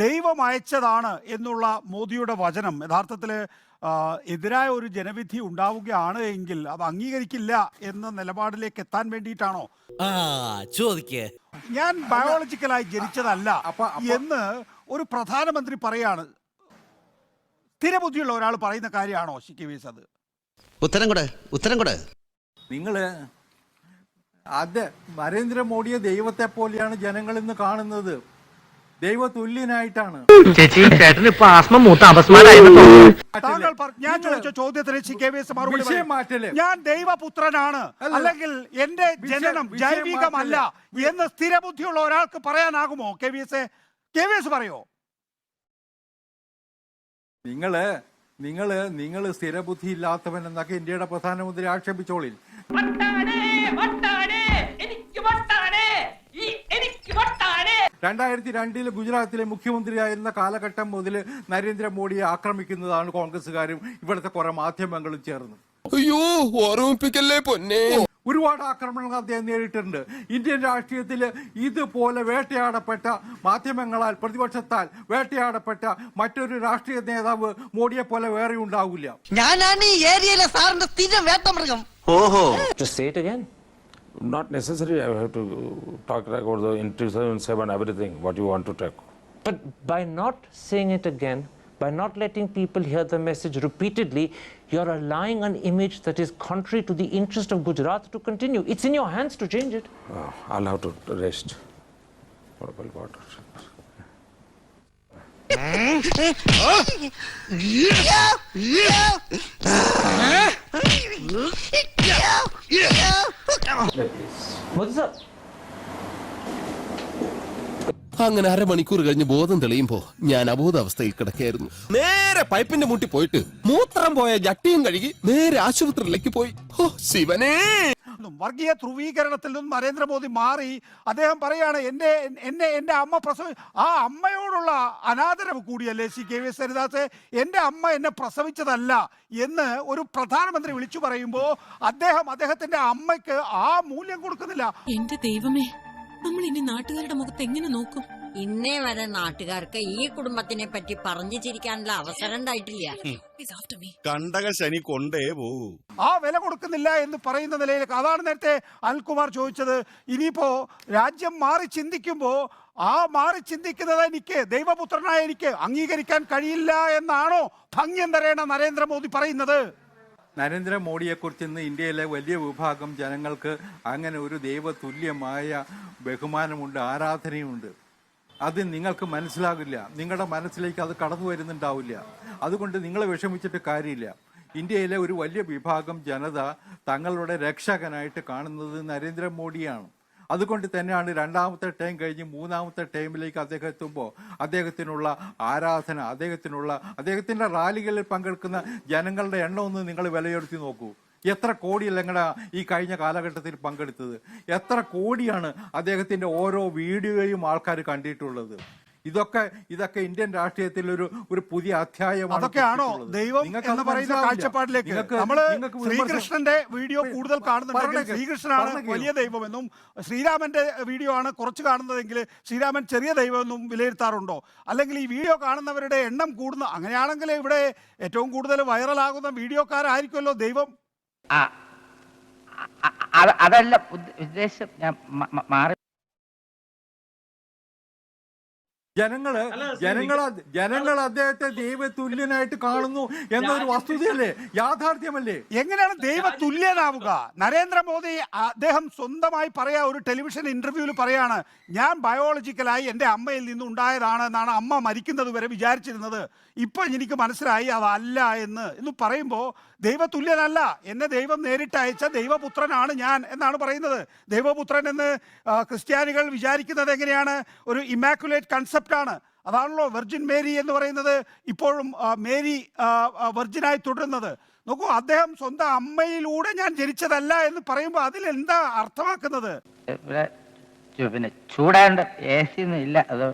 ദൈവം അയച്ചതാണ് എന്നുള്ള മോദിയുടെ വചനം. യഥാർത്ഥത്തിൽ എതിരായ ഒരു ജനവിധി ഉണ്ടാവുകയാണ് എങ്കിൽ അത് അംഗീകരിക്കില്ല എന്ന നിലപാടിലേക്ക് എത്താൻ വേണ്ടിയിട്ടാണോ? ആ ചോദിക്കേ. ഞാൻ ബയോളജിക്കലായി ജനിച്ചതല്ല എന്ന് ഒരു പ്രധാനമന്ത്രി പറയാണ്. സ്ഥിരബുദ്ധിയുള്ള ഒരാൾ പറയുന്ന കാര്യമാണോ ഷിക്കിവീസ് അത് ഉത്തരം കൂടെ ഉത്തരം കൂടെ. നിങ്ങൾ അത് നരേന്ദ്രമോദിയെ ദൈവത്തെ പോലെയാണ് ജനങ്ങൾ ഇന്ന് കാണുന്നത്. ദൈവ തുല്യനായിട്ടാണ് ചേച്ചി ചേട്ടന് ഇപ്പൊ ആസ്മ മൂത്ത അപസ്മാരായിരുന്നു തോന്നുന്നു. താങ്കൾ പറ- ഞാൻ ചോദിച്ച ചോദ്യത്തിന് ഷിക്കേവീസ് മറുപടി വിഷയം പറയും. മാറ്റൽ. ഞാൻ ദൈവപുത്രനാണ്. അല്ല. അല്ലെങ്കിൽ എന്റെ വിഷയം- ജനനം വിഷയം ജൈവികമല്ല എന്ന് സ്ഥിരബുദ്ധിയുള്ള ഒരാൾക്ക് പറയാനാകുമോ K V S? K V S പറയോ? നിങ്ങൾ നിങ്ങൾ നിങ്ങൾ സ്ഥിരബുദ്ധി ഇല്ലാത്തവൻ എന്നൊക്കെ ഇന്ത്യയുടെ പ്രധാനമന്ത്രി ആക്ഷേപിച്ചോളിൽ. വട്ടാണ് വട്ടാണ് എനിക്ക് വട്ടാണ് ഈ എനിക്ക് വട്ടാണ്. രണ്ടായിരത്തി രണ്ടിൽ ഗുജറാത്തിലെ മുഖ്യമന്ത്രിയായിരുന്ന കാലഘട്ടം മുതൽ നരേന്ദ്രമോദിയെ ആക്രമിക്കുന്നതാണ് കോൺഗ്രസ്സുകാരും ഇവിടുത്തെ കുറെ മാധ്യമങ്ങളും ചേർന്ന് അയ്യോ ഓർമ്മിപ്പിക്കല്ലേ പൊന്നെ? ഒരുപാട് ആക്രമണങ്ങൾ അദ്ദേഹം നേരിട്ടിട്ടുണ്ട് ഇന്ത്യൻ രാഷ്ട്രീയത്തിൽ ഇതുപോലെ വേട്ടയാടപ്പെട്ട മാധ്യമങ്ങളാൽ പ്രതിപക്ഷത്താൽ വേട്ടയാടപ്പെട്ട മറ്റൊരു രാഷ്ട്രീയ നേതാവ് മോഡിയെ പോലെ വേറെ ഉണ്ടാവില്ല ഞാനാണ് ഈ ഏരിയയിലെ സാറിന്റെ സ്ഥിരം വേട്ടമൃഗം ഓഹോ say it again. Not necessary. I have to talk about the in 2007 everything what you want to talk. But by not saying it again, by not letting people hear the message repeatedly, you're allowing an image that is contrary to the interest of Gujarat to continue. It's in your hands to change it. Uh, I'll have to rest. Portable water. Modi അങ്ങനെ അരമണിക്കൂർ കഴിഞ്ഞ് ബോധം തെളിയുമ്പോ ഞാൻ അബോധാവസ്ഥയിൽ കിടക്കായിരുന്നു. നേരെ പൈപ്പിന്റെ മുട്ടി പോയിട്ട് മൂത്രം പോയ ജട്ടിയും കഴുകി നേരെ ആശുപത്രിയിലേക്ക് പോയി. ഓ ശിവനേ! വർഗീയ ധ്രുവീകരണത്തിൽ നിന്നും നരേന്ദ്രമോദി മാറി. അദ്ദേഹം പറയാണ് എന്റെ എന്നെ എന്റെ അമ്മ പ്രസവി ആ അമ്മയോടുള്ള അനാദരവ് കൂടിയല്ലേ C K V S Haridas? എന്റെ അമ്മ എന്നെ പ്രസവിച്ചതല്ല എന്ന് ഒരു പ്രധാനമന്ത്രി വിളിച്ചു പറയുമ്പോൾ അദ്ദേഹം അദ്ദേഹത്തിന്റെ അമ്മയ്ക്ക് ആ മൂല്യം കൊടുക്കുന്നില്ല. എന്റെ ദൈവമേ നമ്മൾ ഇനി നാട്ടുകാരുടെ മുഖത്ത് എങ്ങനെ നോക്കും? ഇന്നേ വരെ നാട്ടുകാർക്ക് ഈ കുടുംബത്തിനെ പറ്റി പറഞ്ഞു ചിരിക്കാനുള്ള അവസരം ഉണ്ടായിട്ടില്ല. കണ്ടക ശനി കൊണ്ടേ പോകൂ. ആ വില കൊടുക്കുന്നില്ല എന്ന് പറയുന്ന നിലയിലേക്ക് അതാണ് നേരത്തെ അനിൽകുമാർ ചോദിച്ചത്. ഇനിയിപ്പോ രാജ്യം മാറി ചിന്തിക്കുമ്പോ ആ മാറി ചിന്തിക്കുന്നത് എനിക്ക് ദൈവപുത്രനായ എനിക്ക് അംഗീകരിക്കാൻ കഴിയില്ല എന്നാണോ ഭംഗ്യം തരേണ നരേന്ദ്രമോദി പറയുന്നത്? നരേന്ദ്രമോദിയെക്കുറിച്ച് ഇന്ന് ഇന്ത്യയിലെ വലിയ വിഭാഗം ജനങ്ങൾക്ക് അങ്ങനെ ഒരു ദൈവതുല്യമായ ബഹുമാനമുണ്ട് ആരാധനയുണ്ട് അത് നിങ്ങൾക്ക് മനസ്സിലാകില്ല. നിങ്ങളുടെ മനസ്സിലേക്ക് അത് കടന്നു വരുന്നുണ്ടാവില്ല. അതുകൊണ്ട് നിങ്ങൾ വിഷമിച്ചിട്ട് കാര്യമില്ല. ഇന്ത്യയിലെ ഒരു വലിയ വിഭാഗം ജനത തങ്ങളുടെ രക്ഷകനായിട്ട് കാണുന്നത് നരേന്ദ്രമോദിയാണ്. അതുകൊണ്ട് തന്നെയാണ് രണ്ടാമത്തെ ടൈം കഴിഞ്ഞ് മൂന്നാമത്തെ ടൈമിലേക്ക് അദ്ദേഹം എത്തുമ്പോൾ അദ്ദേഹത്തിനുള്ള ആരാധന അദ്ദേഹത്തിനുള്ള അദ്ദേഹത്തിന്റെ റാലികളിൽ പങ്കെടുക്കുന്ന ജനങ്ങളുടെ എണ്ണം ഒന്ന് നിങ്ങൾ വിലയിരുത്തി നോക്കൂ. എത്ര കോടിയല്ല ഞങ്ങളുടെ ഈ കഴിഞ്ഞ കാലഘട്ടത്തിൽ പങ്കെടുത്തത്? എത്ര കോടിയാണ് അദ്ദേഹത്തിന്റെ ഓരോ വീഡിയോയും ആൾക്കാർ കണ്ടിട്ടുള്ളത്? ഇതൊക്കെ ഇതൊക്കെ ഇന്ത്യൻ രാഷ്ട്രീയത്തിൽ ഒരു ഒരു പുതിയ അധ്യായമാണ് അതൊക്കെയാണോ ദൈവം എന്ന് പറയുന്ന. കാഴ്ചപ്പാടിലേക്ക് നമ്മൾ ശ്രീകൃഷ്ണന്റെ വീഡിയോ കൂടുതൽ കാണുന്നുണ്ടെങ്കിൽ ശ്രീകൃഷ്ണനാണ്. വലിയ ദൈവമെന്നും ശ്രീരാമന്റെ വീഡിയോ ആണ് കുറച്ച് കാണുന്നതെങ്കിൽ ശ്രീരാമൻ ചെറിയ ദൈവമെന്നും വിലയിരുത്താറുണ്ടോ? അല്ലെങ്കിൽ ഈ വീഡിയോ കാണുന്നവരുടെ എണ്ണം കൂടുന്ന അങ്ങനെയാണെങ്കിൽ ഇവിടെ ഏറ്റവും കൂടുതൽ വൈറലാകുന്ന വീഡിയോക്കാരായിരിക്കുമല്ലോ ദൈവം. അതല്ല ഉദ്ദേശം ഞാൻ മാറി ജനങ്ങൾ ജനങ്ങൾ ജനങ്ങൾ അദ്ദേഹത്തെ ദൈവ തുല്യനായിട്ട് കാണുന്നു എന്നൊരു വസ്തുതയല്ലേ? യാഥാർത്ഥ്യമല്ലേ? എങ്ങനെയാണ് ദൈവ തുല്യനാവുക? നരേന്ദ്രമോദി അദ്ദേഹം സ്വന്തമായി പറയാ ഒരു ടെലിവിഷൻ ഇന്റർവ്യൂവിൽ പറയാണ് ഞാൻ ബയോളജിക്കലായി എന്റെ അമ്മയിൽ നിന്ന് ഉണ്ടായതാണ് എന്നാണ് അമ്മ മരിക്കുന്നത് വരെ വിചാരിച്ചിരുന്നത്. ഇപ്പൊ എനിക്ക് മനസ്സിലായി അതല്ല എന്ന്. എന്ന് പറയുമ്പോൾ ദൈവതുല്യനല്ല എന്നെ ദൈവം നേരിട്ട് അയച്ച ദൈവപുത്രനാണ് ഞാൻ എന്നാണ് പറയുന്നത്. ദൈവപുത്രൻ എന്ന് ക്രിസ്ത്യാനികൾ വിചാരിക്കുന്നത് എങ്ങനെയാണ്? ഒരു ഇമാക്കുലേറ്റ് കൺസെപ്റ്റാണ് അതാണല്ലോ വെർജിൻ മേരി എന്ന് പറയുന്നത് ഇപ്പോഴും മേരി വെർജിനായി തുടരുന്നത്. നോക്കൂ അദ്ദേഹം സ്വന്തം അമ്മയിലൂടെ ഞാൻ ജനിച്ചതല്ല എന്ന് പറയുമ്പോൾ അതിൽ എന്താ അർത്ഥമാക്കുന്നത്? പിന്നെ ചൂടാണ്ട് എ സി ഒന്നും ഇല്ല. അത്